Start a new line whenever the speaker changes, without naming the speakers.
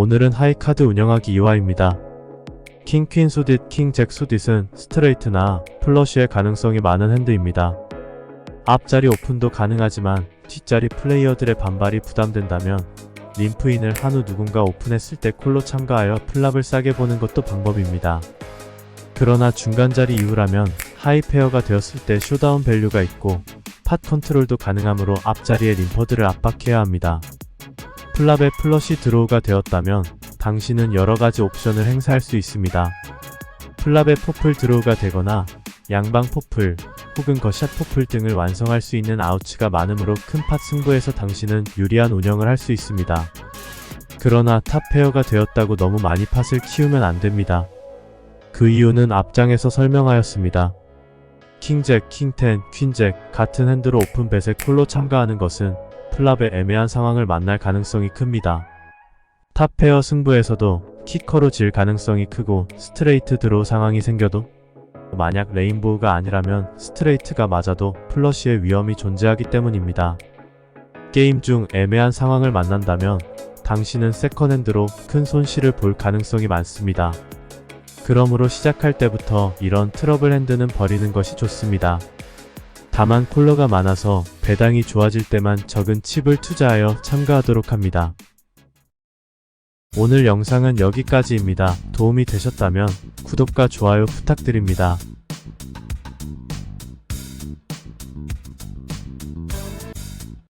오늘은 하이카드 운영하기 2화입니다. 킹퀸 수딧, 킹잭 수딧은 스트레이트나 플러시의 가능성이 많은 핸드입니다. 앞자리 오픈도 가능하지만 뒷자리 플레이어들의 반발이 부담된다면 림프인을 한 후 누군가 오픈했을 때 콜로 참가하여 플랍을 싸게 보는 것도 방법입니다. 그러나 중간 자리 이후라면 하이 페어가 되었을 때 쇼다운 밸류가 있고 팟 컨트롤도 가능하므로 앞자리의 림퍼들을 압박해야 합니다. 플랍에 플러시 드로우가 되었다면 당신은 여러가지 옵션을 행사할 수 있습니다. 플랍에 포플 드로우가 되거나 양방 포플 혹은 거샷 포플 등을 완성할 수 있는 아우츠가 많으므로 큰 팟 승부에서 당신은 유리한 운영을 할 수 있습니다. 그러나 탑 페어가 되었다고 너무 많이 팟을 키우면 안 됩니다. 그 이유는 앞장에서 설명하였습니다. 킹잭, 킹텐, 퀸잭 같은 핸드로 오픈 벳에 콜로 참가하는 것은 플랍의 애매한 상황을 만날 가능성이 큽니다. 탑 페어 승부에서도 키커로 질 가능성이 크고 스트레이트 드로우 상황이 생겨도 만약 레인보우가 아니라면 스트레이트가 맞아도 플러시의 위험이 존재하기 때문입니다. 게임 중 애매한 상황을 만난다면 당신은 세컨핸드로 큰 손실을 볼 가능성이 많습니다. 그러므로 시작할 때부터 이런 트러블 핸드는 버리는 것이 좋습니다. 다만 콜러가 많아서 배당이 좋아질 때만 적은 칩을 투자하여 참가하도록 합니다. 오늘 영상은 여기까지입니다. 도움이 되셨다면 구독과 좋아요 부탁드립니다.